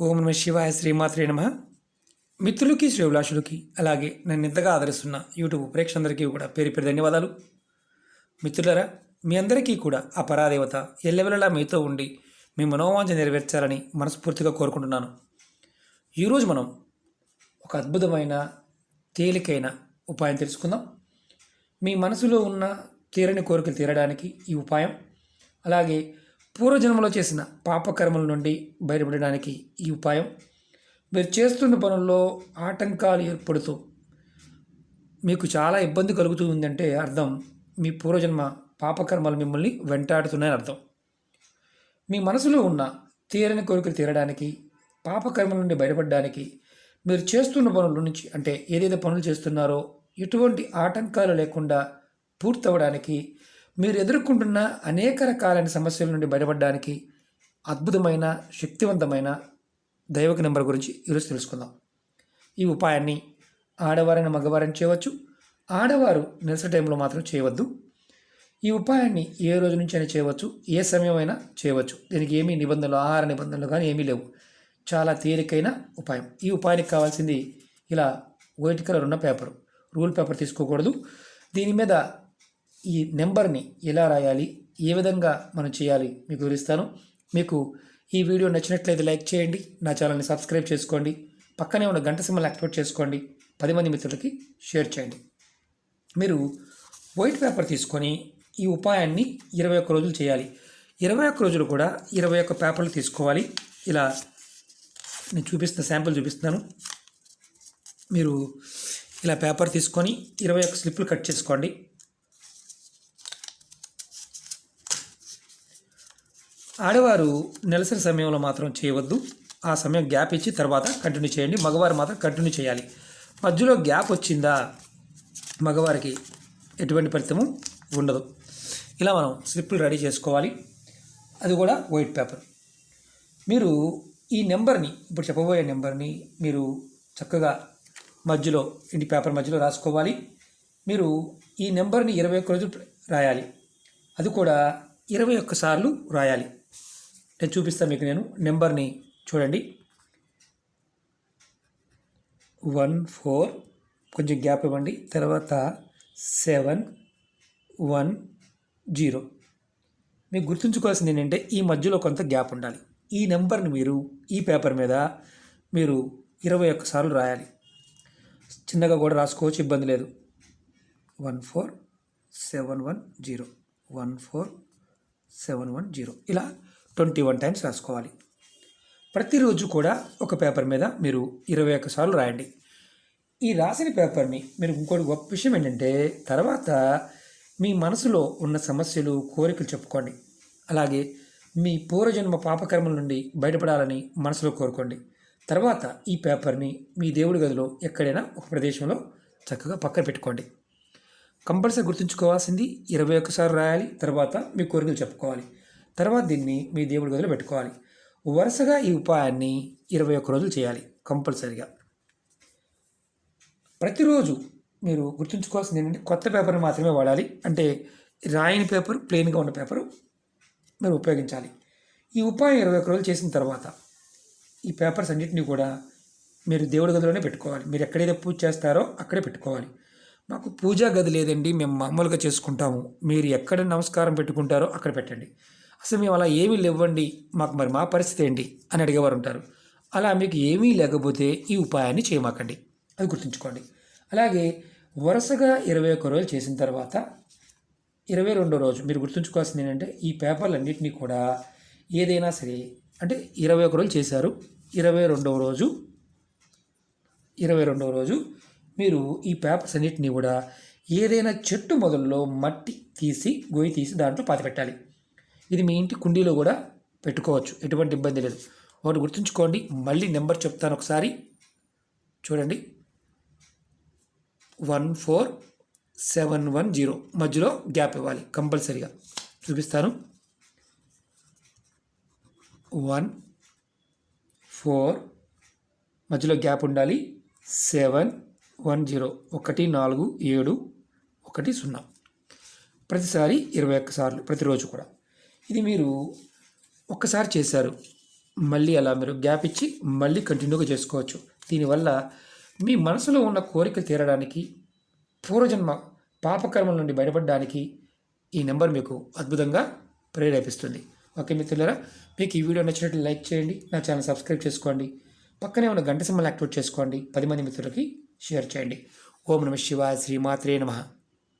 ఓం నమ శివాయ శ్రీమాత్రే నమ. మిత్రులకి శ్రేవులాషులకి అలాగే నన్ను ఇంతగా ఆదరిస్తున్న యూట్యూబ్ ప్రేక్షకులందరికీ కూడా పేరు పేరు ధన్యవాదాలు. మిత్రులరా మీ అందరికీ కూడా ఆ పరాదేవత ఎల్లవెల్లలా మీతో ఉండి మీ మనోవాంఛ నెరవేర్చాలని మనస్ఫూర్తిగా కోరుకుంటున్నాను. ఈరోజు మనం ఒక అద్భుతమైన తేలికైన ఉపాయం తెలుసుకుందాం. మీ మనసులో ఉన్న తీరని కోరికలు తీరడానికి ఈ ఉపాయం అలాగే పూర్వజన్మలో చేసిన పాపకర్మల నుండి బయటపడడానికి ఈ ఉపాయం. మీరు చేస్తున్న పనుల్లో ఆటంకాలు ఏర్పడుతూ మీకు చాలా ఇబ్బంది కలుగుతూ ఉందంటే అర్థం మీ పూర్వజన్మ పాపకర్మలు మిమ్మల్ని వెంటాడుతున్నాయని అర్థం. మీ మనసులో ఉన్న తీరని కోరికలు తీరడానికి పాపకర్మల నుండి బయటపడడానికి మీరు చేస్తున్న పనుల నుంచి అంటే ఏదైతే పనులు చేస్తున్నారో ఎటువంటి ఆటంకాలు లేకుండా పూర్తవడానికి మీరు ఎదుర్కొంటున్న అనేక రకాలైన సమస్యల నుండి బయటపడడానికి అద్భుతమైన శక్తివంతమైన దైవక నెంబర్ గురించి ఈరోజు తెలుసుకుందాం. ఈ ఉపాయాన్ని ఆడవారైన మగవారిని చేయవచ్చు. ఆడవారు నిరసన టైంలో మాత్రం చేయవద్దు. ఈ ఉపాయాన్ని ఏ రోజు నుంచి అయినా చేయవచ్చు. ఏ సమయమైనా చేయవచ్చు. దీనికి ఏమీ నిబంధనలు ఆహార నిబంధనలు కానీ ఏమీ లేవు. చాలా తేలికైన ఉపాయం. ఈ ఉపాయానికి కావాల్సింది ఇలా వైట్ కలర్ ఉన్న పేపర్. రూల్ పేపర్ తీసుకోకూడదు. దీని మీద ఈ నెంబర్ని ఎలా రాయాలి? ఏ విధంగా మనం చేయాలి? మీకు వివరిస్తాను. మీకు ఈ వీడియో నచ్చినట్లయితే లైక్ చేయండి నా ఛానల్ని సబ్స్క్రైబ్ చేసుకోండి పక్కనే ఉన్న గంట సింబల్ యాక్టివేట్ చేసుకోండి పది మంది మిత్రులకి షేర్ చేయండి. మీరు వైట్ పేపర్ తీసుకొని ఈ ఉపాయాన్ని ఇరవై ఒక్క రోజులు చేయాలి. ఇరవై ఒక్క రోజులు కూడా ఇరవై ఒక్క పేపర్లు తీసుకోవాలి. ఇలా నేను చూపిస్తున్న శాంపుల్ చూపిస్తున్నాను. మీరు ఇలా పేపర్ తీసుకొని ఇరవై ఒక్క స్లిప్లు కట్ చేసుకోండి. ఆడవారు నెలసరి సమయంలో మాత్రం చేయవద్దు. ఆ సమయం గ్యాప్ ఇచ్చి తర్వాత కంటిన్యూ చేయండి. మగవారు మాత్రం కంటిన్యూ చేయాలి. మధ్యలో గ్యాప్ వచ్చిందా మగవారికి ఎటువంటి ఫలితము ఉండదు. ఇలా మనం స్లిప్లు రెడీ చేసుకోవాలి. అది కూడా వైట్ పేపర్. మీరు ఈ నెంబర్ని ఇప్పుడు చెప్పబోయే నెంబర్ని మీరు చక్కగా మధ్యలో ఇంటి పేపర్ మధ్యలో రాసుకోవాలి. మీరు ఈ నెంబర్ని ఇరవై ఒక్క రోజులు రాయాలి. అది కూడా ఇరవై ఒక్క సార్లు రాయాలి. నేను చూపిస్తాను మీకు నేను నెంబర్ని చూడండి. వన్ ఫోర్ కొంచెం గ్యాప్ ఇవ్వండి. తర్వాత సెవెన్ వన్ జీరో. మీకు గుర్తుంచుకోవాల్సింది ఏంటంటే ఈ మధ్యలో కొంత గ్యాప్ ఉండాలి. ఈ నెంబర్ని మీరు ఈ పేపర్ మీద మీరు ఇరవై ఒక్కసార్లు రాయాలి. చిన్నగా కూడా రాసుకోవచ్చు ఇబ్బంది లేదు. One four seven one zero. One four seven one zero. ఇలా ట్వంటీ వన్ టైమ్స్ రాసుకోవాలి. ప్రతిరోజు కూడా ఒక పేపర్ మీద మీరు ఇరవై ఒక్క సార్లు రాయండి. ఈ రాసిన పేపర్ని మీరు ఇంకోటి గొప్ప విషయం ఏంటంటే తర్వాత మీ మనసులో ఉన్న సమస్యలు కోరికలు చెప్పుకోండి. అలాగే మీ పూర్వజన్మ పాపకర్మల నుండి బయటపడాలని మనసులో కోరుకోండి. తర్వాత ఈ పేపర్ని మీ దేవుడి గదిలో ఎక్కడైనా ఒక ప్రదేశంలో చక్కగా పక్కన పెట్టుకోండి. కంపల్సరీ గుర్తుంచుకోవాల్సింది ఇరవై ఒక్కసారి రాయాలి తర్వాత మీ కోరికలు చెప్పుకోవాలి. తర్వాత దీన్ని మీ దేవుడి గదిలో పెట్టుకోవాలి. వరుసగా ఈ ఉపాయాన్ని ఇరవై ఒక్క రోజులు చేయాలి కంపల్సరిగా. ప్రతిరోజు మీరు గుర్తుంచుకోవాల్సింది ఏంటంటే కొత్త పేపర్ని మాత్రమే వాడాలి. అంటే రాయని పేపర్ ప్లెయిన్గా ఉన్న పేపరు మీరు ఉపయోగించాలి. ఈ ఉపాయం ఇరవై ఒక్క రోజులు చేసిన తర్వాత ఈ పేపర్స్ అన్నింటినీ కూడా మీరు దేవుడి గదిలోనే పెట్టుకోవాలి. మీరు ఎక్కడైతే పూజ చేస్తారో అక్కడే పెట్టుకోవాలి. మాకు పూజా గది లేదండి. మేము మామూలుగా చేసుకుంటాము. మీరు ఎక్కడ నమస్కారం పెట్టుకుంటారో అక్కడ పెట్టండి. అసలు మేము అలా ఏమీ లేవండి. మాకు మరి మా పరిస్థితి ఏంటి? అని అడిగేవారు ఉంటారు. అలా మీకు ఏమీ లేకపోతే ఈ ఉపాయాన్ని చేయమాకండి. అది గుర్తుంచుకోండి. అలాగే వరుసగా ఇరవై ఒక్క రోజులు చేసిన తర్వాత ఇరవై రెండో రోజు మీరు గుర్తుంచుకోవాల్సింది ఏంటంటే ఈ పేపర్లన్నింటినీ కూడా ఏదైనా సరే అంటే ఇరవై ఒక రోజులు చేశారు. ఇరవై రెండవ రోజు ఇరవై రెండవ రోజు మీరు ఈ పేపర్స్ అన్నింటినీ కూడా ఏదైనా చెట్టు మొదల్లో మట్టి తీసి గొయ్యి తీసి దాంట్లో పాతిపెట్టాలి. పెట్టాలి ఇది మీ ఇంటి కుండీలో కూడా పెట్టుకోవచ్చు. ఎటువంటి ఇబ్బంది లేదు. ఒకటి గుర్తుంచుకోండి. మళ్ళీ నెంబర్ చెప్తాను ఒకసారి. చూడండి. One four seven one zero. మధ్యలో గ్యాప్ ఇవ్వాలి. కంపల్సరీగా చూపిస్తాను. వన్ ఫోర్ మధ్యలో గ్యాప్ ఉండాలి. Seven one zero. ఒకటి నాలుగు ఏడు ఒకటి సున్నా. ప్రతిసారి ఇరవై ఒక్క సార్లు. ప్రతిరోజు కూడా. ఇది మీరు ఒక్కసారి చేశారు మళ్ళీ అలా మీరు గ్యాప్ ఇచ్చి మళ్ళీ కంటిన్యూగా చేసుకోవచ్చు. దీనివల్ల మీ మనసులో ఉన్న కోరికలు తీరడానికి పూర్వజన్మ పాపకర్మల నుండి బయటపడడానికి ఈ నెంబర్ మీకు అద్భుతంగా ప్రేరేపిస్తుంది. ఓకే మిత్రులారా మీకు ఈ వీడియో నచ్చినట్లు లైక్ చేయండి నా ఛానల్ సబ్స్క్రైబ్ చేసుకోండి పక్కనే ఉన్న గంట సింబల్ యాక్టివేట్ చేసుకోండి పది మంది మిత్రులకి షేర్ చేయండి. ఓం నమ శివాయ శ్రీమాత్రే నమః.